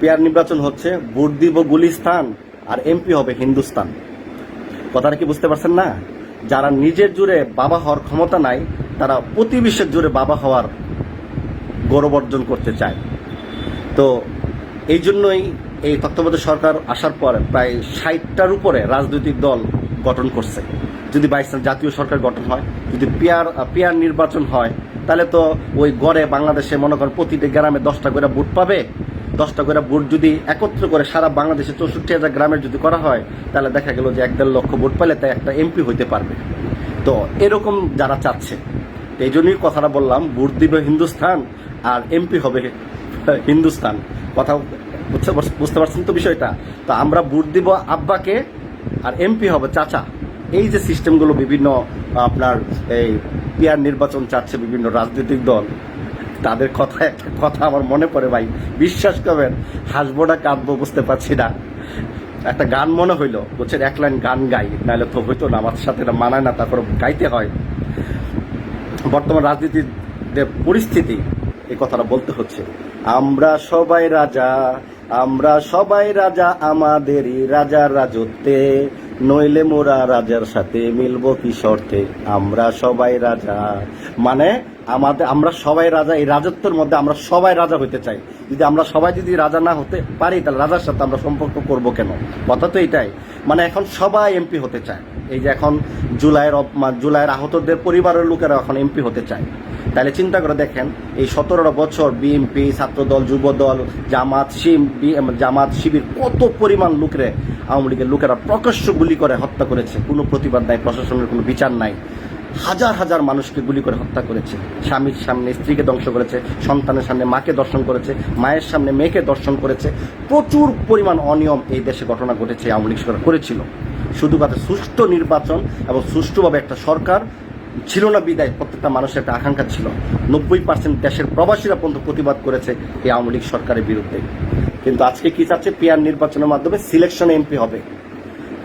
Pair নির্বাচন হচ্ছে, vote দিব গুলিস্তান আর এমপি হবে হিন্দুস্তান। কথাটা কি বুঝতে পারছেন না? যারা নিজের জুড়ে বাবা হওয়ার ক্ষমতা নাই, তারা প্রতিবেশের জুড়ে বাবা হওয়ার গৌরব অর্জন করতে চায়। তো এই জন্যই এই তত্ত্বাবধায়ক সরকার আসার পর প্রায় ষাটটার উপরে রাজনৈতিক দল গঠন করছে। যদি বাইচান্স জাতীয় সরকার গঠন হয়, যদি পিয়ার পিয়ার নির্বাচন হয়, তাহলে তো ওই গড়ে বাংলাদেশে মনে করেন প্রতিটি গ্রামে দশটা করে ভোট পাবে। দশটা করে ভোট যদি একত্র করে সারা বাংলাদেশে চৌষট্টি হাজার গ্রামের যদি করা হয়, তাহলে দেখা গেল যে এক দেড় লক্ষ ভোট পেলে তাই একটা এমপি হইতে পারবে। তো এরকম যারা চাচ্ছে, এই জন্যই কথাটা বললাম, ভোট দিবে হিন্দুস্থান আর এমপি হবে হিন্দুস্তান কথা বুঝতে পারছেন তো বিষয়টা? তো আমরা ভোট দিব আব্বাকে আর এমপি হবে চাচা। এই যে সিস্টেমগুলো বিভিন্ন আপনার এই পিয়ার নির্বাচন চাচ্ছে বিভিন্ন রাজনৈতিক দল তাদের কথা একটা কথা আমার মনে পড়ে ভাই। বিশ্বাস করবেন হাসবো না কাঁদবো, বুঝতে পারছি না। একটা গান মনে হইল, বুঝছেন? এক লাইন গান গাই, নাহলে তো হইতো না, আমার সাথে এটা মানায় না, তারপর গাইতে হয়। বর্তমান রাজনীতির পরিস্থিতি, এই কথাটা বলতে হচ্ছে। আমরা সবাই রাজা, আমরা সবাই রাজা, আমাদেরই রাজার রাজত্বে। নইলে মোরা রাজার সাথে মিলব কি শর্তে? আমরা সবাই রাজা। মানে আমাদের, আমরা সবাই রাজা, এই রাজত্বের মধ্যে আমরা সবাই রাজা হইতে চাই। যদি আমরা সবাই যদি রাজা না হতে পারি, তাহলে রাজার সাথে আমরা সম্পর্ক করব কেন? কথা তো এটাই। মানে এখন সবাই এমপি হতে চায়। এই যে এখন জুলাইয়ের জুলাইয়ের আহতদের পরিবারের লোকেরা এখন এমপি হতে চায়। তাহলে চিন্তা করে দেখেন, এই সতেরো বছর বিএনপি ছাত্রদল, যুবদল, জামাত শিম জামাত শিবির কত পরিমাণ লোকেরে আওয়ামী লীগের লোকেরা প্রকাশ্য গুলি করে হত্যা করেছে। কোনো প্রতিবাদ নাই, প্রশাসনের কোনো বিচার নাই। হাজার হাজার মানুষকে গুলি করে হত্যা করেছে। স্বামীর সামনে, স্ত্রীকে ধ্বংস করেছে, সন্তানের সামনে, মাকে দর্শন করেছে, মায়ের সামনে, মেয়েকে দর্শন করেছে। প্রচুর পরিমাণ অনিয়ম এই দেশে ঘটনা ঘটেছে, আওয়ামী লীগ করেছিল। শুধু কথা সুষ্ঠু নির্বাচন এবং সুষ্ঠুভাবে একটা সরকার ছিল না বিদায়, প্রত্যেকটা মানুষের একটা আকাঙ্ক্ষা ছিল। নব্বই পার্সেন্ট দেশের প্রবাসীরা পর্যন্ত প্রতিবাদ করেছে এই আওয়ামী লীগ সরকারের বিরুদ্ধে। কিন্তু আজকে কি চাচ্ছে? পিয়ার নির্বাচনের মাধ্যমে সিলেকশন এমপি হবে।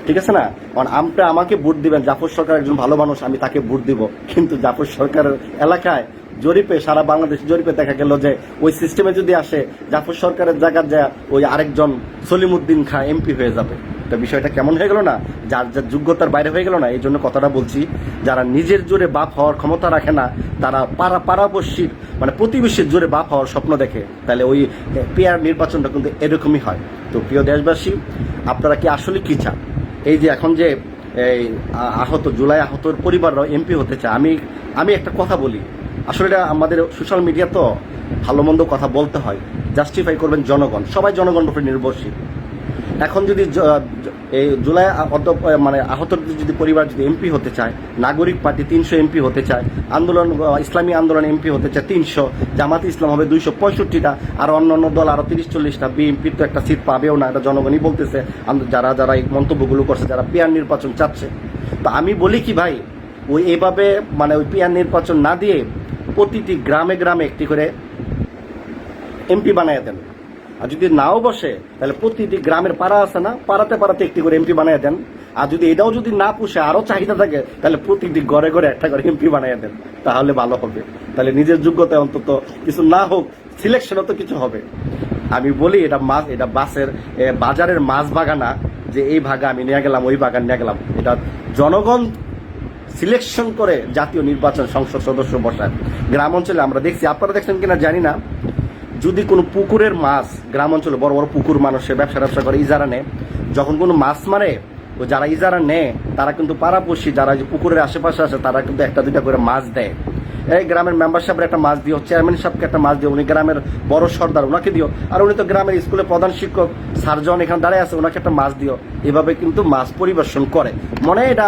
ঠিক আছে না? কারণ আমরা, আমাকে ভোট দিবেন, জাফর সরকার একজন ভালো মানুষ, আমি তাকে ভোট দিব। কিন্তু জাফর সরকারের এলাকায় জরিপে, সারা বাংলাদেশ জরিপে দেখা গেল যে ওই সিস্টেমে যদি আসে, জাফর সরকারের জায়গার যা ওই আরেকজন সলিমুদ্দিন খা এমপি হয়ে যাবে। তা বিষয়টা কেমন হয়ে গেল না? যার যার যোগ্যতার বাইরে হয়ে গেল না, এই জন্য কথাটা বলছি, যারা নিজের জোরে বাপ হওয়ার ক্ষমতা রাখে না, তারা পাড়া পাড়াবর্ষীর মানে প্রতিবেশীর জোরে বাপ হওয়ার স্বপ্ন দেখে। তাহলে ওই পেয়ার নির্বাচনটা কিন্তু এরকমই হয়। তো প্রিয় দেশবাসী, আপনারা কি আসলে কি চান? এই যে এখন যে এই আহত, জুলাই আহতর পরিবাররা এমপি হতে চায়, আমি আমি একটা কথা বলি। আসলে এটা আমাদের সোশ্যাল মিডিয়া তো ভালো মন্দ কথা বলতে হয়। জাস্টিফাই করবেন জনগণ। সবাই জনগণের উপরে নির্ভরশীল। এখন যদি এই জুলাই মানে আহত যদি পরিবার যদি এমপি হতে চায়, নাগরিক পার্টি তিনশো এমপি হতে চায়, আন্দোলন ইসলামী আন্দোলন এমপি হতে চায় তিনশো, জামাত ইসলাম হবে দুইশো পঁয়ষট্টিটা, আর অন্য অন্য দল আরও তিরিশ চল্লিশটা বিএনপির তো একটা সিট পাবেও না, এটা জনগণই বলতেছে। যারা যারা এই মন্তব্যগুলো করছে, যারা পিয়ার নির্বাচন চাচ্ছে। তো আমি বলি কি ভাই, ওই এভাবে মানে ওই পিয়ার নির্বাচন না দিয়ে প্রতিটি গ্রামে গ্রামে একটি করে এমপি বানায় দেন। আর যদি নাও বসে, তাহলে প্রতিটি গ্রামের পাড়া আছে না? পাড়াতে পাড়াতে একটি করে এমপি বানিয়ে দেন। আর যদি এটাও যদি না পুষে, আরও চাহিদা থাকে, তাহলে প্রতিটি ঘরে ঘরে একটা করে এমপি বানিয়ে দেন। তাহলে ভালো হবে। তাহলে নিজের যোগ্যতায় অন্তত কিছু না হোক সিলেকশনও তো কিছু হবে। আমি বলি, এটা মাছ, এটা বাসের বাজারের মাছ বাগানা যে এই ভাগা আমি নিয়ে গেলাম, ওই বাগান নিয়ে গেলাম। এটা জনগণ সিলেকশন করে জাতীয় নির্বাচন সংসদ সদস্য বসায়। গ্রাম অঞ্চলে আমরা দেখছি, আপনারা দেখছেন কিনা জানি না। যদি কোনো পুকুরের মাছ, গ্রাম অঞ্চলে বড় বড় পুকুর মানুষের ব্যবসা ব্যবসা করে, ইজারা নেয়, যখন কোনো মাছ মারে, ও যারা ইজারা নেয়, তারা কিন্তু পাড়াপড়শি, যারা পুকুরের আশেপাশে আছে, তারা কিন্তু একটা দুইটা করে মাছ দেয়। এই গ্রামের মেম্বার সাহেবের একটা মাছ দিও চেয়ারম্যান সাহেবকে একটা মাছ দিও, উনি গ্রামের বড় সর্দার, ওনাকে দিও। আর উনি তো গ্রামের স্কুলের প্রধান শিক্ষক, সার্জন এখানে দাঁড়ায় আছে, ওনাকে একটা মাছ দিও। এভাবে কিন্তু মাছ পরিবেশন করে। মনে এটা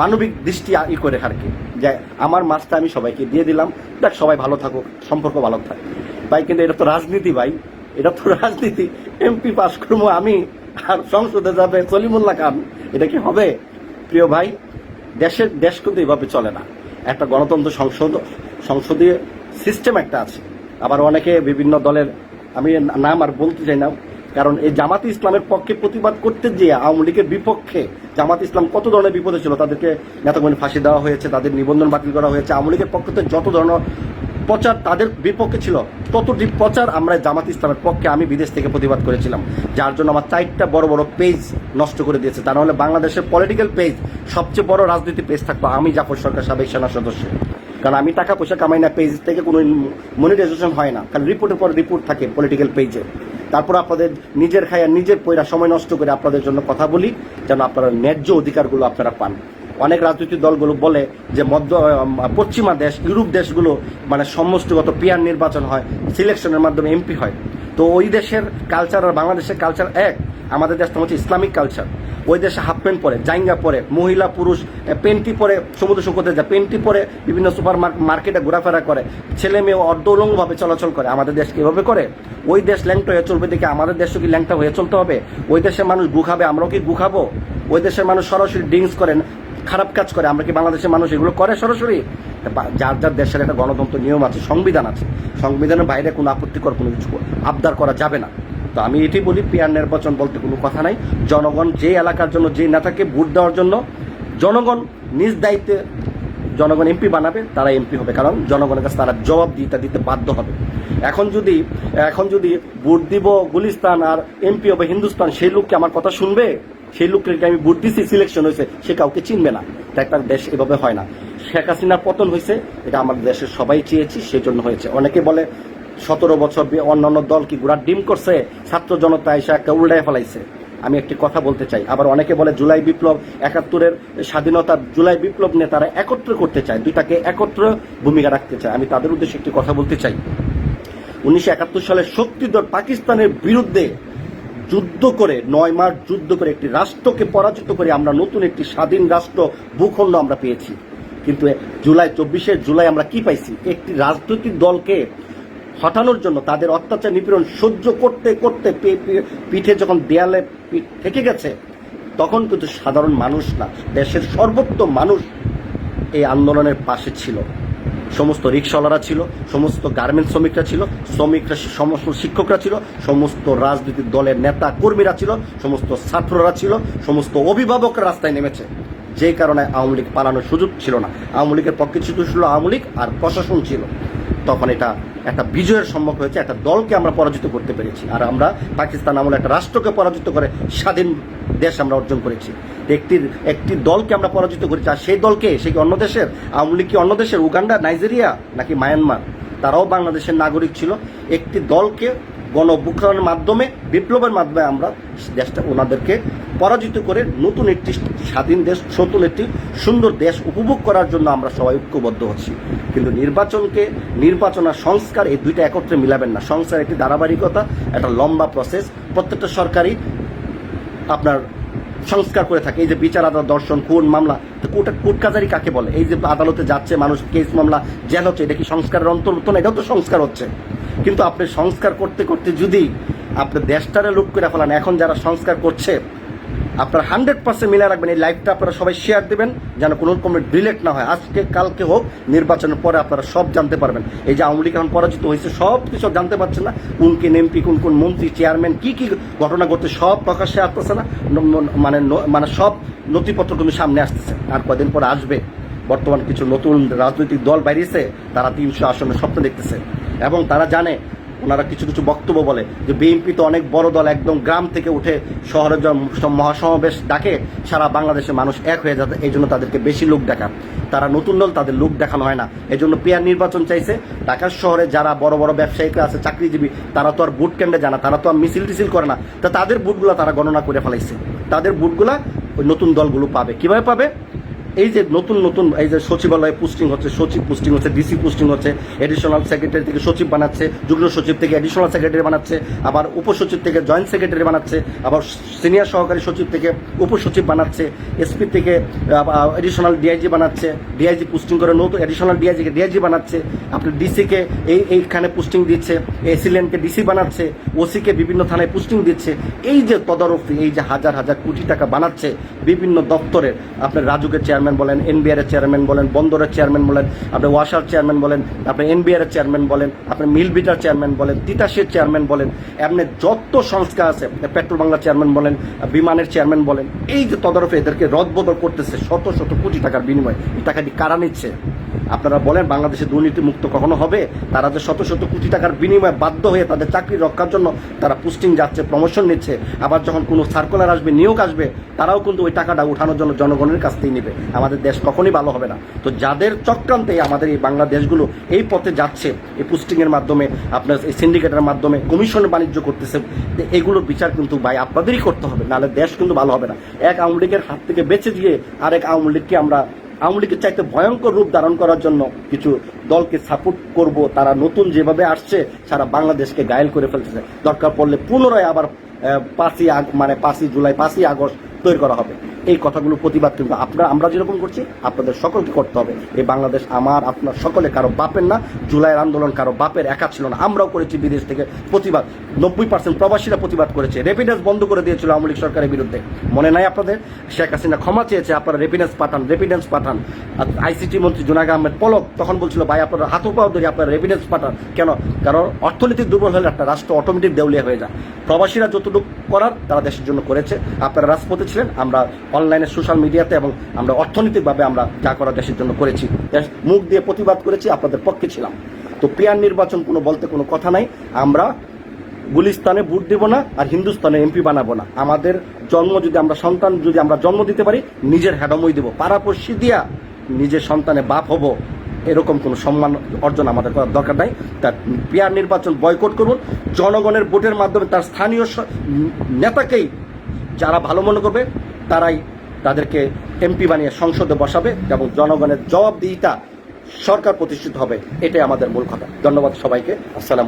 মানবিক দৃষ্টি ই করে আর কি যে আমার মাছটা আমি সবাইকে দিয়ে দিলাম। দেখ, সবাই ভালো থাকুক, সম্পর্ক ভালো থাকে। ভাই, কিন্তু এটা তো রাজনীতি, ভাই। এটা তো রাজনীতি। এমপি পাশ করব আমি, আর সংসদে যাবে সলিমুল্লাহ খান। এটা কি হবে? প্রিয় ভাই, দেশের, দেশ কিন্তু এভাবে চলে না। একটা গণতন্ত্র সংসদ, সংসদীয় সিস্টেম একটা আছে। আবার অনেকে বিভিন্ন দলের, আমি নাম আর বলতে চাই না, কারণ এই জামাত ইসলামের পক্ষে প্রতিবাদ করতে গিয়ে আওয়ামী লীগের বিপক্ষে জামাত ইসলাম কত ধরনের বিপদে ছিল? তাদেরকে নেতাকর্মী ফাঁসি দেওয়া হয়েছে, তাদের নিবন্ধন বাতিল করা হয়েছে। আওয়ামী লীগের পক্ষে যত ধরনের প্রচার তাদের বিপক্ষে ছিল। ততটি প্রচার আমরা জামাত ইসলামের পক্ষে আমি বিদেশ থেকে প্রতিবাদ করেছিলাম। যার জন্য আমার চারটা বড় বড় পেজ নষ্ট করে দিয়েছে। তা নাহলে বাংলাদেশের পলিটিক্যাল পেজ সবচেয়ে বড় রাজনীতি পেজ থাকব আমি জাফর সরকার সাবেক সেনা সদস্য। কারণ আমি টাকা পয়সা কামাই না পেজ থেকে কোনো মনিটাইজেশন হয় না। কারণ রিপোর্টের পর রিপোর্ট থাকে পলিটিক্যাল পেজে তারপর আপনাদের নিজের খায়া নিজের পয়রা সময় নষ্ট করে আপনাদের জন্য কথা বলি, যেন আপনারা ন্যায্য অধিকারগুলো আপনারা পান। অনেক রাজনৈতিক দলগুলো বলে যে মধ্য পশ্চিমা দেশ, ইউরোপ দেশগুলো মানে সমষ্টিগত পিয়ার নির্বাচন হয়, সিলেকশনের মাধ্যমে এমপি হয়। তো ওই দেশের কালচার আর বাংলাদেশের কালচার এক, আমাদের দেশটা হচ্ছে ইসলামিক কালচার ওই দেশে হাফ প্যান্ট পরে, জাইঙ্গা পরে, মহিলা, পুরুষ পেন্টি পরে, সমুদ্র সৈকতে যায় পেন্টি পরে বিভিন্ন সুপার মার্কেটে ঘোরাফেরা করে, ছেলে মেয়ে অর্ধ উলঙ্গভাবে চলাচল করে, আমাদের দেশ কীভাবে করে। ওই দেশ ল্যাংটা হয়ে চলবে দেখে আমাদের দেশও কি ল্যাংটা হয়ে চলতে হবে? ওই দেশের মানুষ গুখাবে আমরাও কি গু খাব ওই দেশের মানুষ সরাসরি ড্রিঙ্কস করেন খারাপ কাজ করে। আমরা কি বাংলাদেশের মানুষ এগুলো করে সরাসরি? যার যার দেশের একটা গণতন্ত্র নিয়ম আছে, সংবিধান আছে। সংবিধানের বাইরে কোনো আপত্তিকর কোনো কিছু আবদার করা যাবে না। তো আমি এটি বলি, পিয়ার নির্বাচন বলতে কোনো কথা নাই। জনগণ যে এলাকার জন্য যে নেতাকে ভোট দেওয়ার জন্য জনগণ নিজ দায়িত্বে জনগণ এমপি বানাবে, তারা এমপি হবে। কারণ জনগণের কাছে তারা জবাব দিতে দিতে বাধ্য হবে। এখন যদি এখন যদি ভোট দিব গুলিস্তান আর এমপি হবে হিন্দুস্তান, সেই লোককে আমার কথা শুনবে? সেই লোককে আমি ভোট দিচ্ছি সিলেকশন হয়েছে, সে কাউকে চিনবে না। একটা দেশ এভাবে হয় না। শেখ হাসিনার পতন হয়েছে, এটা আমাদের দেশের সবাই চেয়েছি সেই জন্য হয়েছে। অনেকে বলে, সতেরো বছর অন্যান্য দল কি গুড়ার ডিম করছে? ছাত্র জনতা এসে একটা উল্টায় ফেলাইছে। আমি একটি কথা বলতে চাই। আবার অনেকে বলে, জুলাই বিপ্লব, একাত্তরের স্বাধীনতা জুলাই বিপ্লব নিয়ে তারা একত্র করতে চায়। দুইটাকে একত্র ভূমিকা রাখতে চায়। আমি তাদের উদ্দেশ্যে একটি কথা বলতে চাই। উনিশশো একাত্তর সালে শক্তিধর পাকিস্তানের বিরুদ্ধে যুদ্ধ করে, নয় মাস যুদ্ধ করে একটি রাষ্ট্রকে পরাজিত করে আমরা নতুন একটি স্বাধীন রাষ্ট্র ভূখণ্ড আমরা পেয়েছি। কিন্তু জুলাই চব্বিশে জুলাই আমরা কি পাইছি? একটি রাজনৈতিক দলকে হটানোর জন্য তাদের অত্যাচার নিপীড়ন সহ্য করতে করতে পিঠে যখন দেয়ালে থেকে গেছে, তখন কিন্তু সাধারণ মানুষ না, দেশের সর্বোত্তম মানুষ এই আন্দোলনের পাশে ছিল। সমস্ত রিক্সাওয়ালারা ছিল, সমস্ত গার্মেন্ট শ্রমিকরা ছিল, শ্রমিকরা, সমস্ত শিক্ষকরা ছিল, সমস্ত রাজনৈতিক দলের নেতা কর্মীরা ছিল, সমস্ত ছাত্ররা ছিল, সমস্ত অভিভাবকরা রাস্তায় নেমেছে। যে কারণে আওয়ামী লীগ পালানোর সুযোগ ছিল না। আওয়ামী লীগের পক্ষে ছিল ছিল আওয়ামী লীগ আর প্রশাসন ছিল। তখন এটা একটা বিজয়ের সম্মুখ হয়েছে, একটা দলকে আমরা পরাজিত করতে পেরেছি। আর আমরা পাকিস্তান আমলে একটা রাষ্ট্রকে পরাজিত করে স্বাধীন দেশ আমরা অর্জন করেছি। একটি একটি দলকে আমরা পরাজিত করেছি, আর সেই দলকে, সে কি অন্য দেশের? আওয়ামী লীগ কি অন্য দেশের? উগান্ডা, নাইজেরিয়া, নাকি মায়ানমার? তারাও বাংলাদেশের নাগরিক ছিল। একটি দলকে গণ অভ্যুত্থানের মাধ্যমে, বিপ্লবের মাধ্যমে আমরা দেশটা ওনাদেরকে পরাজিত করে নতুন একটি স্বাধীন দেশ, নতুন একটি সুন্দর দেশ উপভোগ করার জন্য আমরা সবাই ঐক্যবদ্ধ হচ্ছি। কিন্তু নির্বাচনকে, নির্বাচন আর সংস্কার এই দুইটা একত্রে মিলাবেন না। সংস্কার একটি ধারাবাহিকতা, একটা লম্বা প্রসেস প্রত্যেকটা সরকারি আপনার সংস্কার করে থাকে। এই যে বিচার, আদালত দর্শন খুন মামলা, তো কোর্ট কোর্ট কাজারি কাকে বলে? এই যে আদালতে যাচ্ছে মানুষ কেস মামলা জেল হচ্ছে, এটা কি সংস্কারের অন্তর্ভুক্ত না, এটাও তো সংস্কার হচ্ছে। কিন্তু আপনি সংস্কার করতে করতে যদি আপনি দেশটারে লুট করে ফেলান, এখন যারা সংস্কার করছে, আপনারা হান্ড্রেড পার্সেন্ট মিলে রাখবেন, এই লাইভটা আপনারা সবাই শেয়ার দেবেন, যেন কোনো রকমের ডিলেট না হয়। আজকে, কালকে হোক, নির্বাচনের পরে আপনারা সব জানতে পারবেন। এই যে আওয়ামী লীগ পরাজিত হয়েছে সব কিছু জানতে পারছেন না। কোন কোন এমপি কোন কোন মন্ত্রী চেয়ারম্যান কি কি ঘটনা ঘটছে, সব প্রকাশ্যে আসতেছে না। মানে মানে সব নথিপত্র কিন্তু সামনে আসতেছে। আর কদিন পর আসবে। বর্তমান কিছু নতুন রাজনৈতিক দল বাইরেছে, তারা তিনশো আসনের স্বপ্ন দেখতেছে। এবং তারা জানে, ওনারা কিছু কিছু বক্তব্য বলে যে বিএনপি তো অনেক বড় দল, একদম গ্রাম থেকে উঠে শহরে যখন সব মহাসমাবেশ ডাকে, সারা বাংলাদেশের মানুষ এক হয়ে যাবে, এই জন্য তাদেরকে বেশি লোক দেখান তারা নতুন দল, তাদের লোক দেখানো হয় না। এই জন্য পেয়ার নির্বাচন চাইছে ঢাকা শহরে যারা বড় বড় ব্যবসায়িকরা আছে, চাকরিজীবী, তারা তো আর বুট ক্যান্ডে জানা তারা তো আর মিছিল টিছিল করে না। তা তাদের বুটগুলো তারা গণনা করে ফেলাইছে। তাদের বুটগুলা ওই নতুন দলগুলো পাবে। কীভাবে পাবে? এই যে নতুন নতুন এই যে সচিবালয়ে পোস্টিং হচ্ছে, সচিব পোস্টিং হচ্ছে ডিসি পোস্টিং হচ্ছে এডিশনাল সেক্রেটারি থেকে সচিব বানাচ্ছে, যুগ্ম সচিব থেকে এডিশনাল সেক্রেটারি বানাচ্ছে, আবার উপসচিব থেকে জয়েন্ট সেক্রেটারি বানাচ্ছে, আবার সিনিয়র সহকারী সচিব থেকে উপসচিব বানাচ্ছে এসপি থেকে এডিশনাল ডিআইজি বানাচ্ছে ডিআইজি পোস্টিং করে নতুন এডিশনাল ডিআইজিকে ডিআইজি বানাচ্ছে আপনার ডিসিকে এই, এইখানে পোস্টিং দিচ্ছে এসিলেনকে ডিসি বানাচ্ছে ওসিকে বিভিন্ন থানায় পোস্টিং দিচ্ছে, এই যে তদারকি, এই যে হাজার হাজার কোটি টাকা বানাচ্ছে বিভিন্ন দপ্তরের, আপনার রাজুকের চেয়ারম্যান বলেন এনবিআর এর চেয়ারম্যান বলেন, বন্দরের চেয়ারম্যান বলেন আপনি ওয়াসার চেয়ারম্যান বলেন আপনি এনবিআর এর চেয়ারম্যান বলেন আপনি মিলবিটার চেয়ারম্যান বলেন, তিতাসের চেয়ারম্যান বলেন, এমনি যত সংস্থা আছে পেট্রোল বাংলার চেয়ারম্যান বলেন বিমানের চেয়ারম্যান বলেন, এই যে তদারফে এদেরকে রদবদল করতেছে শত শত কোটি টাকার বিনিময়ে, এই টাকাটি কারা নিচ্ছে? আপনারা বলেন, বাংলাদেশে দুর্নীতি মুক্ত কখনো হবে? তারা যে শত শত কোটি টাকার বিনিময়ে বাধ্য হয়ে তাদের চাকরি রক্ষার জন্য তারা পোস্টিং যাচ্ছে প্রমোশন নিচ্ছে, আবার যখন কোনো সার্কুলার আসবে, নিয়োগ আসবে, তারাও কিন্তু ওই টাকাটা উঠানোর জন্য জনগণের কাছ থেকেই নেবে। আমাদের দেশ কখনই ভালো হবে না। তো যাদের চক্রান্তে আমাদের এই বাংলাদেশগুলো এই পথে যাচ্ছে, এই পোস্টিংয়ের মাধ্যমে, আপনার এই সিন্ডিকেটের মাধ্যমে কমিশন বাণিজ্য করতেছে, তো এগুলোর বিচার কিন্তু ভাই আপনাদেরই করতে হবে, নাহলে দেশ কিন্তু ভালো হবে না। এক আওয়ামী লীগের হাত থেকে বেঁচে দিয়ে আরেক আওয়ামী লীগকে আমরা আওয়ামী লীগের চাইতে ভয়ঙ্কর রূপ ধারণ করার জন্য কিছু দলকে সাপোর্ট করব, তারা নতুন যেভাবে আসছে, সারা বাংলাদেশকে গায়েল করে ফেলতেছে। দরকার পড়লে পুনরায় আবার পাঁচই আগ- মানে পাঁচই জুলাই, পাঁচই আগস্ট তৈরি করা হবে। এই কথাগুলো প্রতিবাদ কিন্তু আপনারা, আমরা যেরকম করছি, আপনাদের সকলকে করতে হবে। এই বাংলাদেশ আমার, আপনার সকলে কারও বাপের না, জুলাইয়ের আন্দোলন কারও বাপের একা ছিল না। আমরাও করেছি বিদেশ থেকে প্রতিবাদ। নব্বই পার্সেন্ট প্রবাসীরা প্রতিবাদ করেছে। রেপিডেন্স বন্ধ করে দিয়েছিল আওয়ামী লীগ সরকারের বিরুদ্ধে। মনে নাই আপনাদের? শেখ হাসিনা ক্ষমা চেয়েছে, আপনারা রেপিডেন্স পাঠান রেপিডেন্স পাঠান। আইসিটি মন্ত্রী জুনাগা আহমেদ পলক তখন বলছিল, ভাই, আপনারা হাত পাও ধরে আপনারা রেপিডেন্স পাঠান। কেন? কারণ অর্থনৈতিক দুর্বল হলে একটা রাষ্ট্র অটোমেটিক দেউলিয়া হয়ে যায়। প্রবাসীরা যতটুকু করার, তারা দেশের জন্য করেছে। আপনারা রাজপথে ছিলেন আমরা অনলাইনে সোশ্যাল মিডিয়াতে এবং আমরা অর্থনৈতিকভাবে আমরা যা করা দেশের জন্য করেছি মুখ দিয়ে প্রতিবাদ করেছি, আপনাদের পক্ষে ছিলাম। তো পেয়ার নির্বাচন কোনো বলতে কোনো কথা নাই, আমরা গুলিস্তানে ভোট দিব না আর হিন্দুস্তানে এমপি বানাবো না। আমাদের জন্ম যদি আমরা, সন্তান যদি আমরা জন্ম দিতে পারি, নিজের হ্যাডমই দেবো। পাড়াপড়শি দিয়া নিজের সন্তানে বাপ হব, এরকম কোনো সম্মান অর্জন আমাদের করার দরকার নাই। তার পেয়ার নির্বাচন বয়কট করুন, জনগণের ভোটের মাধ্যমে তার স্থানীয় নেতাকেই যারা ভালো মনে করবে, তারাই তাদেরকে এমপি বানিয়ে সংসদে বসাবে এবং জনগণের জবাবদিহিতা সরকার প্রতিষ্ঠিত হবে। এটাই আমাদের মূল কথা। ধন্যবাদ সবাইকে। আসসালাম